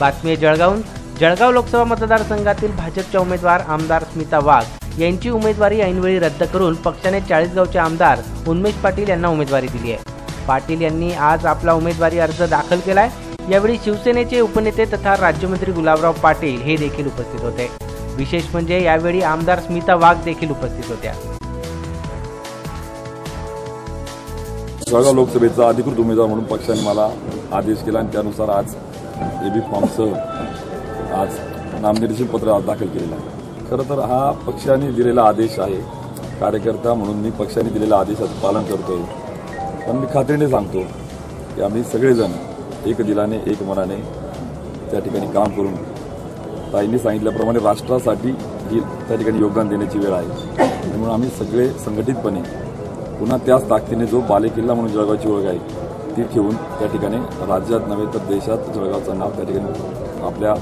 बातमी जळगावून जळगाव लोकसभा मतदारसंघातील भाजपच्या उमेदवार आमदार स्मिता वाघ यांची उमेदवारी ऐनवेळी रद्द करून पक्षाने चाळीसगावचे आमदार उन्मेश पाटील यांना उमेदवारी दिली आहे. पाटील यांनी आज आपला उमेदवारी अर्ज दाखल केलाय. यावेळी शिवसेनेचे उपनेते तथा राज्यमंत्री गुलाबराव पाटील हे देखील उपस्थित होते. विशेष म्हणजे यावेळी आमदार स्मिता वाघ देखील उपस्थित होत्या. जळगाव लोकसभेचा अधिकृत उमेदवार म्हणून पक्षाने मला आदेश केला आणि त्यानुसार आज ए बी फॉर्मसह आज नामनिर्देशन पत्र आज दाखल केलेलं आहे. खरं तर हा पक्षाने दिलेला आदेश आहे. कार्यकर्ता म्हणून मी पक्षाने दिलेल्या आदेशाचं पालन करतोय. पण मी खात्रीने सांगतो की आम्ही सगळेजण एक दिलाने एक मनाने त्या ठिकाणी काम करून ताईंनी सांगितल्याप्रमाणे राष्ट्रासाठी ही त्या ठिकाणी योगदान देण्याची वेळ आहे. त्यामुळे आम्ही सगळे संघटितपणे पुन्हा त्याच ताकदीने जो बालेकिल्ला म्हणून जळगावची ओळख आहे ती ठेवून त्या ठिकाणी राज्यात नव्हे तर देशात जळगावचं नाव त्या ठिकाणी आपल्या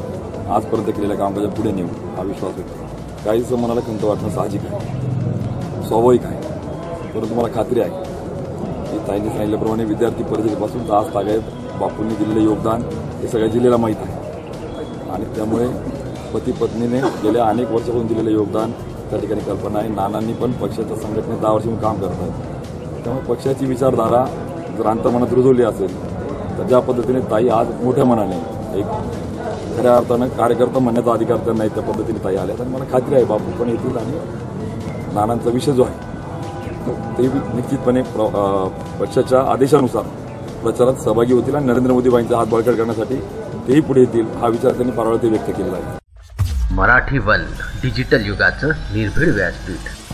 आजपर्यंत केलेल्या कामकाजा पुढे नेऊ हा विश्वास व्यक्त काहीच मनाला खंत वाटणं साहजिक आहे. स्वाभाविक आहे. परंतु मला खात्री आहे की ताईंनी सांगितल्याप्रमाणे विद्यार्थी परिषदेपासून तर आज तागायत बापूंनी दिलेलं योगदान हे सगळ्या जिल्ह्याला माहीत आहे. आणि त्यामुळे पती पत्नीने गेल्या अनेक वर्षापासून दिलेलं योगदान त्या ठिकाणी कल्पना आहे. नानांनी पण पक्षाच्या संघटनेत दहा वर्षांनी काम करत आहेत. त्यामुळे पक्षाची विचारधारा जर मनात रुजवली असेल तर ज्या पद्धतीने ताई आज मोठ्या मनाने एक खऱ्या अर्थानं कार्यकर्ता म्हणण्याचा अधिकार त्यांना त्या पद्धतीने ताई आल्या. तर मला खात्री आहे बापू पण येतील आणि नानांचा विषय जो आहे ते निश्चितपणे पक्षाच्या आदेशानुसार प्रचारात सहभागी होतील आणि नरेंद्र मोदीबाईंचा हात बळकट करण्यासाठी तेही पुढे येतील हा विचार त्यांनी परवा व्यक्त केलेला आहे. मराठी वन डिजिटल युगाचं निर्भीड व्यासपीठ.